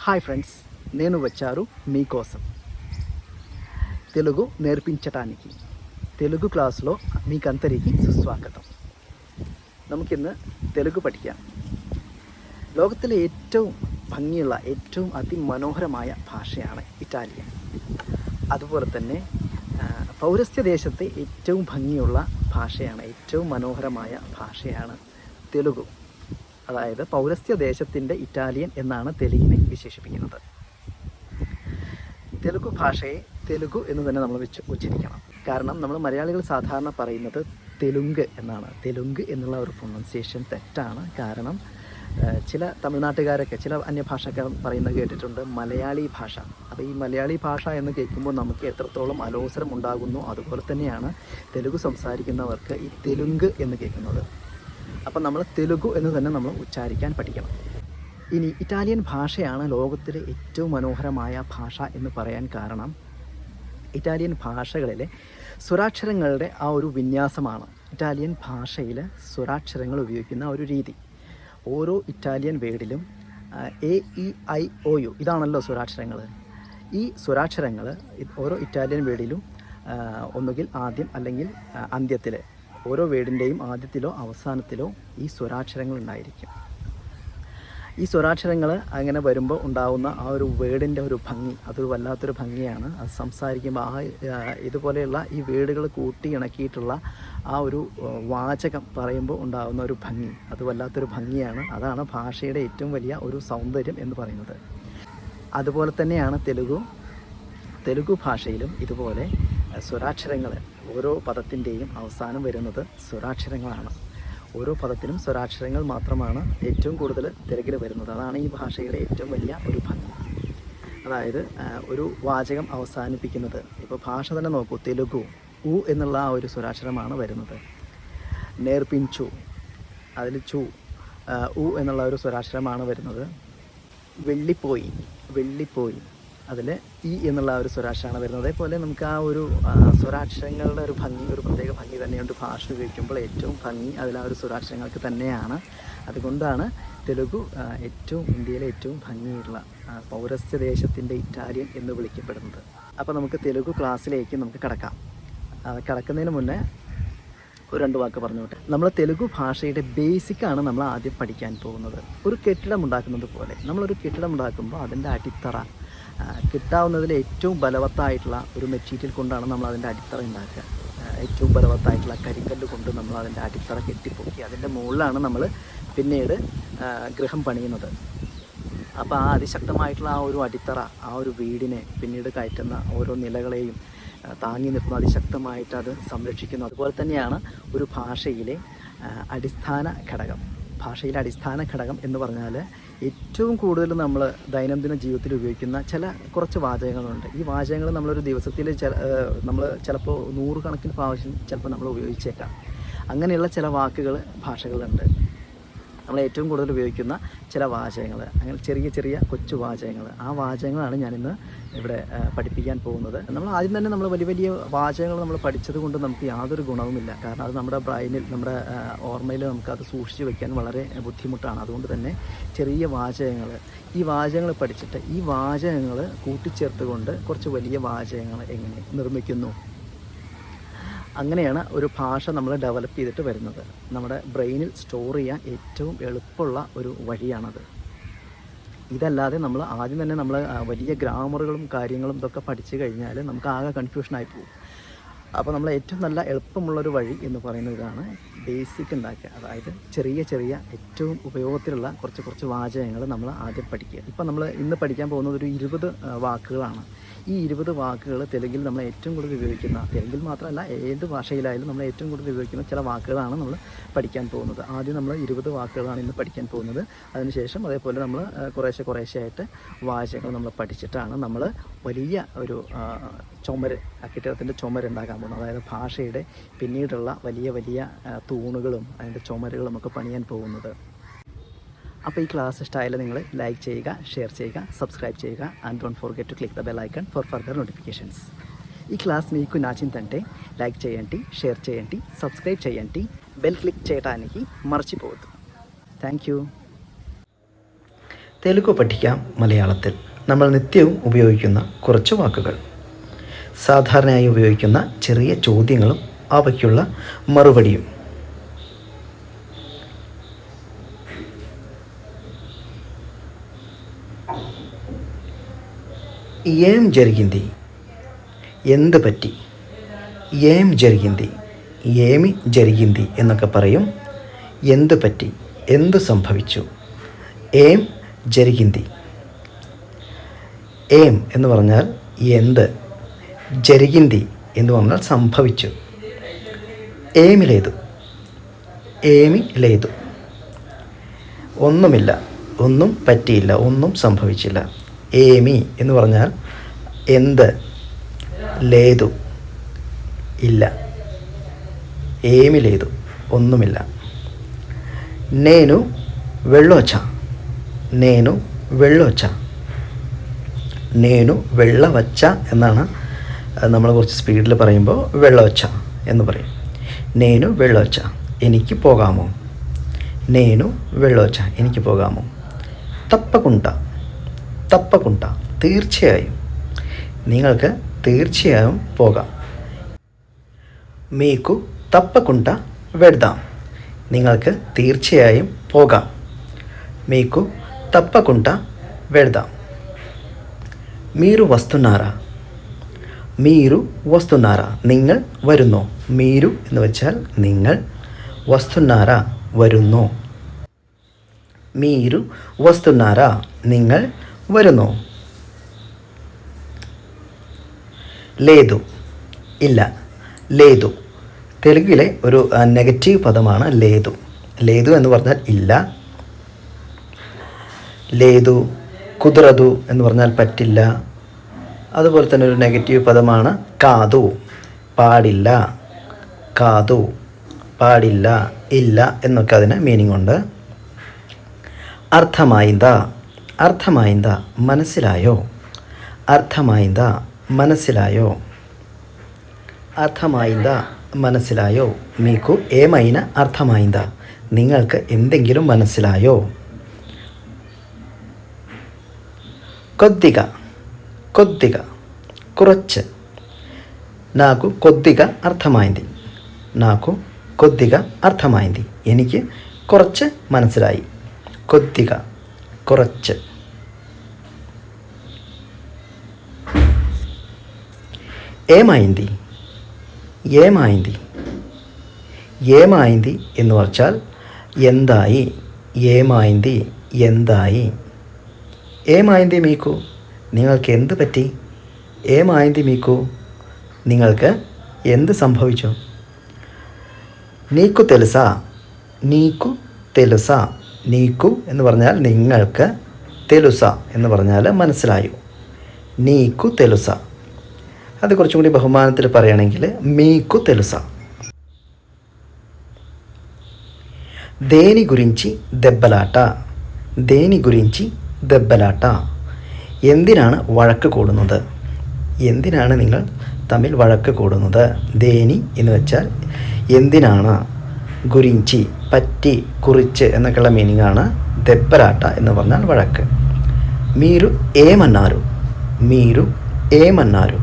Hi friends నేను వచ్చారు మీకోసం తెలుగు నేర్పించటానికి తెలుగు ക്ലാസ്സിലോ మీకందరికీ സുസ്വാഗതം നമുക്കിന്ന് തെലുഗു പഠിക്കാം ലോകത്തിലെ ഏറ്റവും ഭംഗിയുള്ള ഏറ്റവും അതിമനോഹരമായ ഭാഷയാണ് ഇറ്റാലിയൻ അതുപോലെ തന്നെ ആ, പൗരസ്ത്യ ദേശത്തെ ഏറ്റവും ഭംഗിയുള്ള ഭാഷയാണ് ഏറ്റവും മനോഹരമായ ഭാഷയാണ് തെലുഗു അതായത് പൗരസ്ത്യ ദേശത്തിന്റെ ഇറ്റാലിയൻ എന്നാണ് തെലുങ്കിനെ വിശേഷിപ്പിക്കുന്നത്. തെലുഗു ഭാഷയെ തെലുഗു എന്ന് തന്നെ നമ്മൾ വെച്ച് ഉച്ചരിക്കണം. കാരണം നമ്മൾ മലയാളികൾ സാധാരണ പറയുന്നത് തെലുങ്ക് എന്നാണ്. തെലുങ്ക് എന്നുള്ള ഒരു പ്രൊണൗൺസിയേഷൻ തെറ്റാണ്. കാരണം ചില തമിഴ്നാട്ടുകാരൊക്കെ ചില അന്യഭാഷക്കാർ പറയുന്നത് കേട്ടിട്ടുണ്ട് മലയാളി ഭാഷ. അപ്പോൾ ഈ മലയാളി ഭാഷ എന്ന് കേൾക്കുമ്പോൾ നമുക്ക് എത്രത്തോളം അലോസരം ഉണ്ടാകുന്നു അതുപോലെ തന്നെയാണ് തെലുഗു സംസാരിക്കുന്നവർക്ക് ഈ തെലുങ്ക് എന്ന് കേൾക്കുന്നത്. അപ്പം നമ്മൾ തെലുഗു എന്ന് തന്നെ നമ്മൾ ഉച്ചാരിക്കാൻ പഠിക്കണം. ഇനി ഇറ്റാലിയൻ ഭാഷയാണ് ലോകത്തിലെ ഏറ്റവും മനോഹരമായ ഭാഷ എന്ന് പറയാൻ കാരണം ഇറ്റാലിയൻ ഭാഷകളിലെ സ്വരാക്ഷരങ്ങളുടെ ആ ഒരു വിന്യാസമാണ്. ഇറ്റാലിയൻ ഭാഷയിൽ സ്വരാക്ഷരങ്ങൾ ഉപയോഗിക്കുന്ന ഒരു രീതി. ഓരോ Italian വേർഡിലും A E I O U ഇതാണല്ലോ സ്വരാക്ഷരങ്ങൾ ഈ സ്വരാക്ഷരങ്ങൾ ഓരോ ഇറ്റാലിയൻ വേർഡിലും ഒന്നുകിൽ ആദ്യം അല്ലെങ്കിൽ അന്ത്യത്തിൽ ഓരോ വേർഡിന്റെയും ആദ്യത്തിലോ അവസാനത്തിലോ ഈ സ്വരാക്ഷരങ്ങൾ ഉണ്ടായിരിക്കും. ഈ സ്വരാക്ഷരങ്ങൾ അങ്ങനെ വരുമ്പോൾ ഉണ്ടാകുന്ന ആ ഒരു വേർഡിന്റെ ഒരു ഭംഗി അതൊരു വല്ലാത്തൊരു ഭംഗിയാണ്. അത് സംസാരിക്കുമ്പോൾ ആ ഇതുപോലെയുള്ള ഈ വേർഡുകൾ കൂട്ടി ഇണക്കിയിട്ടുള്ള ആ ഒരു വാചകം പറയുമ്പോൾ ഉണ്ടാകുന്ന ഒരു ഭംഗി അത് വല്ലാത്തൊരു ഭംഗിയാണ്. അതാണ് ഭാഷയുടെ ഏറ്റവും വലിയ ഒരു സൗന്ദര്യം എന്ന് പറയുന്നത്. അതുപോലെ തന്നെയാണ് തെലുഗു. തെലുഗു ഭാഷയിലും ഇതുപോലെ സ്വരാക്ഷരങ്ങൾ ഓരോ പദത്തിന്റെയും അവസാനം വരുന്നത് സ്വരാക്ഷരങ്ങളാണ്. ഓരോ പദത്തിനും സ്വരാക്ഷരങ്ങൾ മാത്രമാണ് ഏറ്റവും കൂടുതൽ തിരക്കിൽ വരുന്നത്. അതാണ് ഈ ഭാഷയുടെ ഏറ്റവും വലിയ ഒരു ഭംഗി. അതായത് ഒരു വാചകം അവസാനിപ്പിക്കുന്നത്. ഇപ്പോൾ ഭാഷ തന്നെ നോക്കൂ തെലുഗു ഉ എന്നുള്ള ആ ഒരു സ്വരാക്ഷരമാണ് വരുന്നത്. നേർപിഞ്ചു അതിൽ ചു ഉ എന്നുള്ള ഒരു സ്വരാക്ഷരമാണ് വരുന്നത്. വെള്ളിപ്പോയി വെള്ളിപ്പോയി. അതിൽ ഇ എന്നുള്ള ഒരു സ്വരാക്ഷരമാണ് വരുന്നത്. അതേപോലെ നമുക്ക് ആ ഒരു സ്വരാക്ഷരങ്ങളുടെ ഒരു ഭംഗി ഒരു പ്രത്യേക ഭംഗി തന്നെയുണ്ട്. ഭാഷ ഉപയോഗിക്കുമ്പോൾ ഏറ്റവും ഭംഗി അതിൽ ആ ഒരു സ്വരാക്ഷരങ്ങൾക്ക് തന്നെയാണ്. അതുകൊണ്ടാണ് തെലുഗു ഏറ്റവും ഇന്ത്യയിലെ ഏറ്റവും ഭംഗിയുള്ള പൗരസ്ത്യ ദേശത്തിന്റെ ഇറ്റാലിയൻ എന്ന് വിളിക്കപ്പെടുന്നത്. അപ്പോൾ നമുക്ക് തെലുഗു ക്ലാസ്സിലേക്ക് നമുക്ക് കടക്കാം. കിടക്കുന്നതിന് മുന്നേ ഒരു രണ്ട് വാക്ക് പറഞ്ഞോട്ടെ നമ്മൾ തെലുഗു ഭാഷയുടെ ബേസിക്കാണ് നമ്മൾ ആദ്യം പഠിക്കാൻ പോകുന്നത്. ഒരു കെട്ടിടം ഉണ്ടാക്കുന്നത് പോലെ. നമ്മളൊരു കെട്ടിടം ഉണ്ടാക്കുമ്പോൾ അതിന്റെ അടിത്തറ കിട്ടാവുന്നതിൽ ഏറ്റവും ബലവത്തായിട്ടുള്ള ഒരു മെറ്റീരിയൽ കൊണ്ടാണ് നമ്മൾ അതിന്റെ അടിത്തറ ഉണ്ടാക്കുക. ഏറ്റവും ബലവത്തായിട്ടുള്ള കരിക്കല്ല് കൊണ്ട് നമ്മൾ അതിന്റെ അടിത്തറ കെട്ടിപ്പൊക്കി അതിന്റെ മുകളിലാണ് നമ്മൾ പിന്നീട് ഗൃഹം പണിയുന്നത്. അപ്പോൾ ആ അതിശക്തമായിട്ടുള്ള ആ ഒരു അടിത്തറ ആ ഒരു വീടിനെ പിന്നീട് കയറ്റുന്ന ഓരോ നിലകളെയും താങ്ങി നിർത്തുന്ന അതിശക്തമായിട്ട് അത് സംരക്ഷിക്കുന്നു. അതുപോലെ തന്നെയാണ് ഒരു ഭാഷയിലെ അടിസ്ഥാന ഘടകം. ഭാഷയിലെ അടിസ്ഥാന ഘടകം എന്ന് പറഞ്ഞാൽ ഏറ്റവും കൂടുതൽ നമ്മൾ ദൈനംദിന ജീവിതത്തിൽ ഉപയോഗിക്കുന്ന ചില കുറച്ച് വാചകങ്ങളുണ്ട്. ഈ വാചകങ്ങൾ നമ്മളൊരു ദിവസത്തിൽ ചില നമ്മൾ ചിലപ്പോൾ നൂറുകണക്കിന് പ്രാവശ്യം ചിലപ്പോൾ നമ്മൾ ഉപയോഗിച്ചേക്കാം. അങ്ങനെയുള്ള ചില വാക്കുകൾ ഭാഷകളുണ്ട് നമ്മൾ ഏറ്റവും കൂടുതൽ ഉപയോഗിക്കുന്ന ചില വാചകങ്ങൾ അങ്ങനെ ചെറിയ ചെറിയ കൊച്ചു വാചകങ്ങൾ ആ വാചകങ്ങളാണ് ഞാനിന്ന് ഇവിടെ പഠിപ്പിക്കാൻ പോകുന്നത്. നമ്മൾ ആദ്യം തന്നെ നമ്മൾ വലിയ വലിയ വാചകങ്ങൾ നമ്മൾ പഠിച്ചത് കൊണ്ട് നമുക്ക് യാതൊരു ഗുണവുമില്ല. കാരണം അത് നമ്മുടെ ബ്രെയിനിൽ നമ്മുടെ ഓർമ്മയിൽ നമുക്കത് സൂക്ഷിച്ച് വയ്ക്കാൻ വളരെ ബുദ്ധിമുട്ടാണ്. അതുകൊണ്ട് തന്നെ ചെറിയ വാചകങ്ങൾ ഈ വാചകങ്ങൾ പഠിച്ചിട്ട് ഈ വാചകങ്ങൾ കൂട്ടിച്ചേർത്തുകൊണ്ട് കുറച്ച് വലിയ വാചകങ്ങൾ എങ്ങനെ നിർമ്മിക്കുന്നു? അങ്ങനെയാണ് ഒരു ഭാഷ നമ്മൾ ഡെവലപ്പ് ചെയ്തിട്ട് വരുന്നത്. നമ്മുടെ ബ്രെയിനിൽ സ്റ്റോർ ചെയ്യാൻ ഏറ്റവും എളുപ്പമുള്ള ഒരു വഴിയാണത്. ഇതല്ലാതെ നമ്മൾ ആദ്യം തന്നെ നമ്മൾ വലിയ ഗ്രാമറുകളും കാര്യങ്ങളും ഇതൊക്കെ പഠിച്ചു കഴിഞ്ഞാൽ നമുക്ക് ആകെ കൺഫ്യൂഷനായി പോകും. അപ്പോൾ നമ്മൾ ഏറ്റവും നല്ല എളുപ്പമുള്ളൊരു വഴി എന്ന് പറയുന്നത് ഇതാണ് ബേസിക് ഉണ്ടാക്കുക. അതായത് ചെറിയ ചെറിയ ഏറ്റവും ഉപയോഗത്തിലുള്ള കുറച്ച് കുറച്ച് വാചകങ്ങൾ നമ്മൾ ആദ്യം പഠിക്കുക. ഇപ്പം നമ്മൾ ഇന്ന് പഠിക്കാൻ പോകുന്നത് ഒരു ഇരുപത് വാക്കുകളാണ്. ഈ ഇരുപത് വാക്കുകൾ തെലുങ്കിൽ നമ്മൾ ഏറ്റവും കൂടുതൽ ഉപയോഗിക്കുന്ന തെലുങ്കിൽ മാത്രമല്ല ഏത് ഭാഷയിലായാലും നമ്മൾ ഏറ്റവും കൂടുതൽ ഉപയോഗിക്കുന്ന ചില വാക്കുകളാണ് നമ്മൾ പഠിക്കാൻ പോകുന്നത്. ആദ്യം നമ്മൾ ഇരുപത് വാക്കുകളാണ് ഇന്ന് പഠിക്കാൻ പോകുന്നത്. അതിനുശേഷം അതേപോലെ നമ്മൾ കുറേശ്ശെ കുറേശ്ശെ ആയിട്ട് വാചകങ്ങൾ നമ്മൾ പഠിച്ചിട്ടാണ് നമ്മൾ വലിയ ഒരു ചുമര് കെട്ടിടത്തിന്റെ ചുമരുണ്ടാക്കാൻ പോകുന്നത്. അതായത് ഭാഷയുടെ പിന്നീടുള്ള വലിയ വലിയ തൂണുകളും അതിന്റെ ചുമരുകളും ഒക്കെ പണിയാൻ പോകുന്നത്. അപ്പോൾ ഈ ക്ലാസ് ഇഷ്ടമായാലും നിങ്ങൾ ലൈക്ക് ചെയ്യുക ഷെയർ ചെയ്യുക సబ్స్క్రైబ్ ചെയ്യുക and don't forget to click the bell icon for further notifications ఈ క్లాస్ మీకు నచ్చిందంటే లైక్ చేయండి షేర్ చేయండి సబ్స్క్రైబ్ చేయండి బెల్ క్లిక్ చేయడానికి మర్చిపోవద్దు థ్యాంక్ యూ തെലുഗു പഠിക്കാം മലയാളത്തിൽ നമ്മൾ നിത്യവും ഉപയോഗിക്കുന്ന കുറച്ച് വാക്കുകൾ സാധാരണയായി ഉപയോഗിക്കുന്ന ചെറിയ ചോദ്യങ്ങളും അവയ്ക്കുള്ള മറുപടിയും ఏం జరిగింది എന്ത് പറ്റി ഏം జరిగింది ഏമി జరిగింది എന്നൊക്കെ പറയും എന്ത് പറ്റി എന്ത് സംഭവിച്ചു ഏം జరిగింది ഏം എന്ന് പറഞ്ഞാൽ എന്ത് జరిగింది എന്ന് പറഞ്ഞാൽ സംഭവിച്ചു ഏമിലേതു ഏമിലേതു ഒന്നുമില്ല ഒന്നും പറ്റിയില്ല ഒന്നും സംഭവിച്ചില്ല ഏമി എന്ന് പറഞ്ഞാൽ എന്ത് ലേതു ഇല്ല ఏమీ లేదు ഒന്നുമില്ല నేను వెళ్ళొచ్చా నేను వెళ్ళొచ్చా నేను വെള്ളവച്ച എന്നാണ് നമ്മൾ കുറച്ച് സ്പീഡിൽ പറയുമ്പോൾ വെള്ളവച്ച എന്ന് പറയും నేను వెళ్ళొచ్చ എനിക്ക് പോകാമോ నేను వెళ్ళొచ్చ എനിക്ക് പോകാമോ തപ്പക്കുണ്ട തപ്പക്കുണ്ട തീർച്ചയായും നിങ്ങൾക്ക് തീർച്ചയായും പോകാം మీకు తప్పకుండా వెళ్దాం നിങ്ങൾക്ക് തീർച്ചയായും പോകാം మీకు తప్పకుండా వెళ్దాం మీరు వస్తున్నారా మీరు వస్తున్నారా നിങ്ങൾ വരുന്നോ മീരു എന്ന് വെച്ചാൽ നിങ്ങൾ വസ്തുന്നാര വരുന്നോ മീരു വസ്തുന്നാര നിങ്ങൾ വരുന്നോ? ലേതു. ഇല്ല. ലേതു. തെലുങ്കിലെ ഒരു നെഗറ്റീവ് പദമാണ് ലേതു. ലേതു എന്ന് പറഞ്ഞാൽ ഇല്ല. ലേതു കുതിരതു എന്ന് പറഞ്ഞാൽ പറ്റില്ല. അതുപോലെ തന്നെ ഒരു നെഗറ്റീവ് പദമാണ് കാതു. പാടില്ല. കാതു. പാടില്ല. ഇല്ല എന്നൊക്കെ അതിന് മീനിങ് ഉണ്ട്. അർത്ഥമായിന്ത. അർത്ഥമായിന്ത മനസ്സിലായോ അർത്ഥമായിന്ത മനസ്സിലായോ അർത്ഥമായിന്ത മനസ്സിലായോ మీకు ఏమైనా అర్థమైందా നിങ്ങൾക്ക് എന്തെങ്കിലും മനസ്സിലായോ కొద్దిగా కొద్దిగా കുറച്ച് నాకు కొద్దిగా అర్థమైంది నాకు కొద్దిగా అర్థమైంది എനിക്ക് കുറച്ച് മനസ്സിലായി കൊദ്ദിക കുറച്ച് ഏമായിന്തി. ഏമായിന്തി. ഏമായിന്തി എന്ന് പറഞ്ഞാൽ എന്തായി? ഏമായിന്തി എന്തായി? ഏമായിന്തി മീക്കു. നിങ്ങൾക്ക് എന്ത് പറ്റി? ഏമായിന്തി മീക്കു. നിങ്ങൾക്ക് എന്ത് സംഭവിച്ചു? നീക്കു തെലുസ. നീക്കു തെലുസ. നീക്കു എന്ന് പറഞ്ഞാൽ നിങ്ങൾക്ക് തെലുസ എന്ന് പറഞ്ഞാൽ മനസ്സിലായു? നീക്കു തെലുസ. അത് കുറച്ചും കൂടി ബഹുമാനത്തിൽ പറയുകയാണെങ്കിൽ മീക്കു തെലുസ. ദേനി ഗുരിഞ്ചി దెబ్బలాట ദേനി ഗുരിഞ്ചി దెబ్బలాట എന്തിനാണ് വഴക്ക് കൂടുന്നത്? എന്തിനാണ് നിങ്ങൾ തമ്മിൽ വഴക്ക് കൂടുന്നത്? ദേനി എന്ന് വെച്ചാൽ എന്തിനാണ് ഗുരിഞ്ചി പറ്റി കുറിച്ച് എന്നൊക്കെയുള്ള മീനിങ് ആണ് ദെപ്പരാട്ട എന്ന് പറഞ്ഞാൽ വഴക്ക്. മീരു ഏ മന്നാരു മീരു ഏ മന്നാരു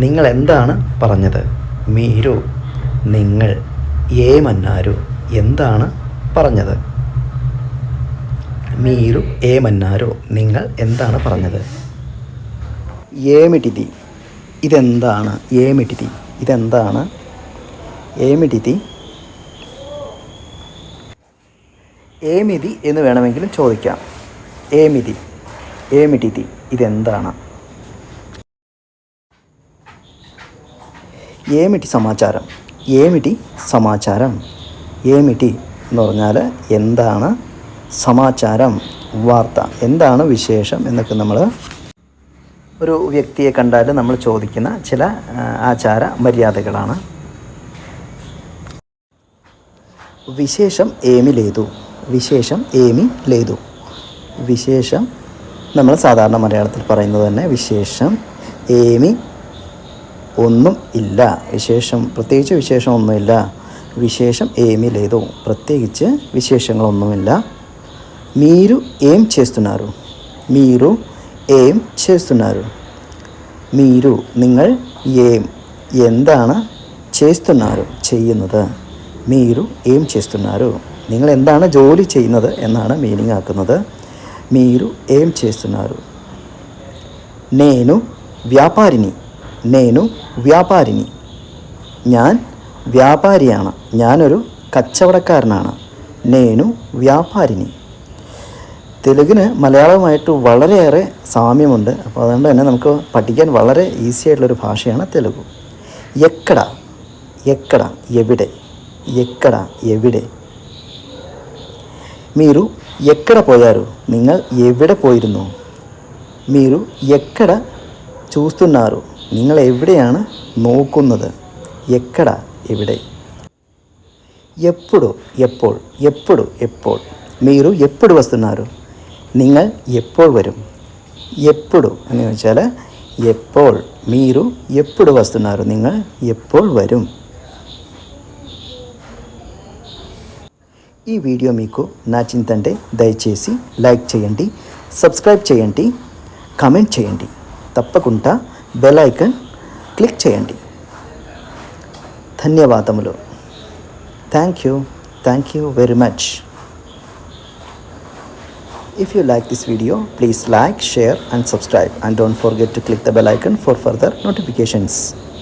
നിങ്ങൾ എന്താണ് പറഞ്ഞത്? മീരു നിങ്ങൾ ഏ മന്നാരു എന്താണ് പറഞ്ഞത്? മീരു ഏ മന്നാരോ നിങ്ങൾ എന്താണ് പറഞ്ഞത്? ഏമിട്ടിതി ഇതെന്താണ്? ഏമിട്ടിതി ഇതെന്താണ്? ഏമിട്ടിതി ഏമിതി എന്ന് വേണമെങ്കിലും ചോദിക്കാം. ഏമിതി ഏമിട്ടിതി ഇതെന്താണ്? ഏമിട്ടി സമാചാരം. ഏമിട്ടി സമാചാരം. ഏമിട്ടി എന്ന് പറഞ്ഞാൽ എന്താണ്? സമാചാരം വാർത്ത. എന്താണ് വിശേഷം എന്നൊക്കെ നമ്മൾ ഒരു വ്യക്തിയെ കണ്ടാൽ നമ്മൾ ചോദിക്കുന്ന ചില ആചാര മര്യാദകളാണ്. വിശേഷം ഏമി ലേതു. വിശേഷം ഏമി ലേതു. വിശേഷം നമ്മൾ സാധാരണ മലയാളത്തിൽ പറയുന്നത് തന്നെ വിശേഷം ഏമി ഒന്നും ഇല്ല വിശേഷം പ്രത്യേകിച്ച് വിശേഷം ഒന്നുമില്ല വിശേഷം ഏമി ലേതു പ്രത്യേകിച്ച് വിശേഷങ്ങളൊന്നുമില്ല మీరు ఏం చేస్తున్నారు మీరు ఏం చేస్తున్నారు మీరు നിങ്ങൾ ഏം എന്താണ് చేస్తున్నారు ചെയ്യുന്നത് మీరు ఏం చేస్తున్నారు നിങ്ങൾ എന്താണ് ജോലി ചെയ്യുന്നത് എന്നാണ് മീനിങ് ആക്കുന്നത് మీరు ఏం చేస్తున్నారు నేను വ്യാപാരിനി నేను വ്യാപാരിനി ഞാൻ വ്യാപാരിയാണ് ഞാനൊരു കച്ചവടക്കാരനാണ് నేను വ്യാപാരിനി തെലുങ്കിന് മലയാളവുമായിട്ട് വളരെയേറെ സാമ്യമുണ്ട് അപ്പോൾ അതുകൊണ്ട് തന്നെ നമുക്ക് പഠിക്കാൻ വളരെ ഈസി ആയിട്ടുള്ളൊരു ഭാഷയാണ് തെലുഗു എക്കട എക്കട എവിടെ എക്കട എവിടെ మీరు ఎక్కడ పోయారు നിങ്ങൾ എവിടെ പോയിരുന്നു మీరు ఎక్కడ చూస్తున్నారు നിങ്ങൾ എവിടെയാണ് നോക്കുന്നത് എക്കട എവിടെ ఎప్పుడు ఎప్పుడు ఎప్పుడు ఎప్పుడు మీరు ఎప్పుడు వస్తున్నారు നിങ്ങൾ എപ്പോൾ വരും എപ്പോഴും എന്ന് വെച്ചാൽ എപ്പോൾ మీరు ఎప్పుడు వస్తున్నారు നിങ്ങൾ എപ്പോൾ വരും ఈ వీడియో మీకు నచ్చిందంటే దయచేసి లైక్ చేయండి సబ్స్క్రైబ్ చేయండి కామెంట్ చేయండి తప్పకుండా బెల్ ఐకన్ క్లిక్ చేయండి ధన్యవాదములు thank you thank you very much If you like this video, please like, share and subscribe and don't forget to click the bell icon for further notifications.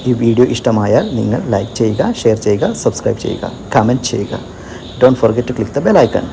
ഈ video ഇഷ്ടമായാൽ നിങ്ങൾ like ചെയ്യുക share ചെയ്യുക subscribe ചെയ്യുക comment ചെയ്യുക don't forget to click the bell icon